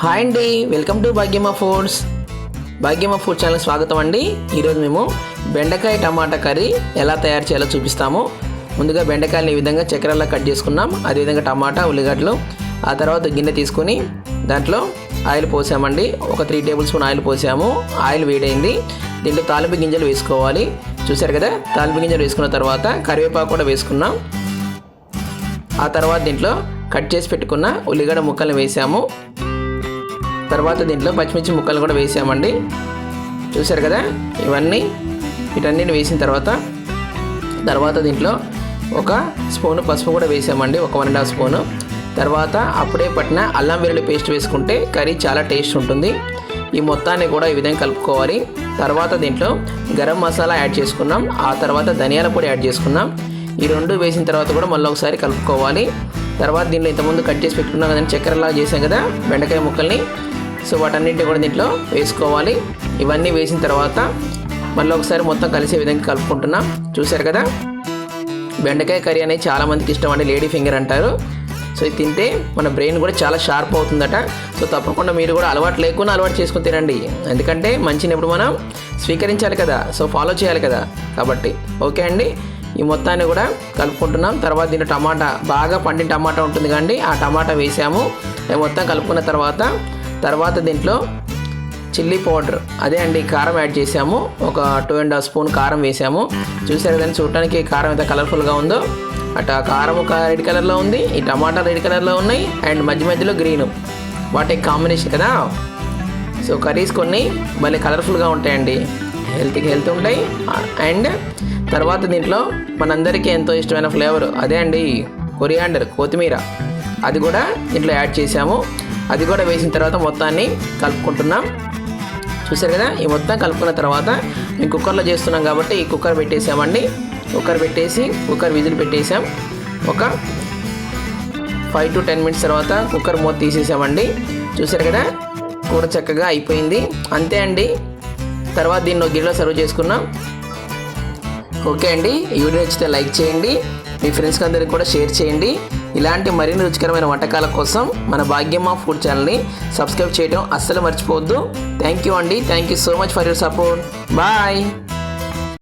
Hi అండి welcome to Bhagyamma foods. Bhagyamma food channel స్వాగతం అండి. ఈరోజు మేము బెండకాయ టమాటా కర్రీ ఎలా తయారు చేయాలో చూపిస్తాము. ముందుగా బెండకాయలు ఈ విధంగా చక్కెరలా కట్ చేసుకున్నాం. అదేవిధంగా టమాటా ఉల్లిగడ్డలు ఆ తర్వాత గిన్నె తీసుకొని దాంట్లో ఆయిల్ పోసామండి. ఒక త్రీ టేబుల్ స్పూన్ ఆయిల్ పోసాము. ఆయిల్ వేడైంది. దీంట్లో తాలింపు గింజలు వేసుకోవాలి. చూశారు కదా తాలింపు గింజలు వేసుకున్న తర్వాత కరివేపాకు కూడా వేసుకున్నాం. ఆ తర్వాత దీంట్లో కట్ చేసి పెట్టుకున్న ఉల్లిగడ్డ ముక్కలు వేసాము. తర్వాత దీంట్లో పచ్చిమిర్చి ముక్కలు కూడా వేసామండి. చూశారు కదా? ఇవన్నీ వీటన్నిటిని వేసిన తర్వాత తర్వాత దీంట్లో ఒక స్పూను పసుపు కూడా వేసామండి ఒక వన్ అండ్ హాఫ్ స్పూను. తర్వాత అప్పుడే పట్టిన అల్లం వెల్లుల్లి పేస్ట్ వేసుకుంటే కర్రీ చాలా టేస్ట్ ఉంటుంది. ఈ మొత్తాన్ని కూడా ఈ విధంగా కలుపుకోవాలి. తర్వాత దీంట్లో గరం మసాలా యాడ్ చేసుకున్నాం. ఆ తర్వాత ధనియాల పొడి యాడ్ చేసుకున్నాం. ఈ రెండు వేసిన తర్వాత కూడా మళ్ళీ ఒకసారి కలుపుకోవాలి. తర్వాత దీంట్లో ఇంతకుముందు కట్ చేసి పెట్టుకున్నాం కదండి చక్కెరలా చేసాం కదా బెండకాయ ముక్కల్ని. సో వాటన్నింటిని కూడా దీంట్లో వేసుకోవాలి. ఇవన్నీ వేసిన తర్వాత మళ్ళీ ఒకసారి మొత్తం కలిసే విధంగా కలుపుకుంటున్నాం. చూశారు కదా? బెండకాయ కర్రీ అనేది చాలామందికి ఇష్టం అండి లేడీ ఫింగర్ అంటారు. సో ఇది తింటే మన బ్రెయిన్ కూడా చాలా షార్ప్ అవుతుందట. సో తప్పకుండా మీరు కూడా అలవాటు లేకుండా అలవాటు చేసుకుని తినండి. ఎందుకంటే మంచిని ఇప్పుడు మనం స్వీకరించాలి కదా సో ఫాలో చేయాలి కదా. కాబట్టి ఓకే అండి. ఈ మొత్తాన్ని కూడా కలుపుకుంటున్నాం. తర్వాత దీంట్లో టమాటా బాగా పండిన టమాటా ఉంటుంది కండి ఆ టమాటా వేసాము. మొత్తం కలుపుకున్న తర్వాత తర్వాత దీంట్లో చిల్లీ పౌడర్. అదే అండి కారం యాడ్ చేసాము ఒక టూ అండ్ హాఫ్ స్పూన్ కారం వేసాము చూసారు కదండి చూడటానికి కారం ఎంత కలర్ఫుల్గా ఉందో. అటు ఆ కారం ఒక రెడ్ కలర్లో ఉంది ఈ టమాటా రెడ్ కలర్లో ఉన్నాయి అండ్ మధ్య మధ్యలో గ్రీన్. వాటి కాంబినేషన్ కదా. సో కర్రీస్ కొన్ని భలే కలర్ఫుల్గా ఉంటాయండి. హెల్త్కి హెల్త్ ఉంటాయి. అండ్ తర్వాత దీంట్లో మనందరికీ ఎంతో ఇష్టమైన ఫ్లేవర్. అదే అండి కొరియాండర్ కొత్తిమీర. అది కూడా దీంట్లో యాడ్ చేసాము అది కూడా వేసిన తర్వాత మొత్తాన్ని కలుపుకుంటున్నాం. చూసారు కదా? ఈ మొత్తం కలుపుకున్న తర్వాత మేము కుక్కర్లో చేస్తున్నాం కాబట్టి ఈ కుక్కర్ పెట్టేసామండి. కుక్కర్ పెట్టేసి కుక్కర్ విజిల్ పెట్టేసాం. ఒక ఫైవ్ టు టెన్ మినిట్స్ తర్వాత కుక్కర్ మూత తీసేసామండి. చూసారు కదా? కూర చక్కగా అయిపోయింది. అంతే అండి. తర్వాత దీన్ని గిన్నెలో సర్వ్ చేసుకున్నాం. ఓకే అండి. ఈ వీడియో నచ్చితే లైక్ చేయండి. మీ ఫ్రెండ్స్కి అందరికి కూడా షేర్ చేయండి. ఇలాంటి మరిన్ని రుచికరమైన వంటకాల కోసం మన భాగ్యమ్మ ఫుడ్ ఛానల్ని సబ్స్క్రైబ్ చేయడం అస్సలు మర్చిపోవద్దు. థ్యాంక్ యూ అండి. Thank you so much for your support bye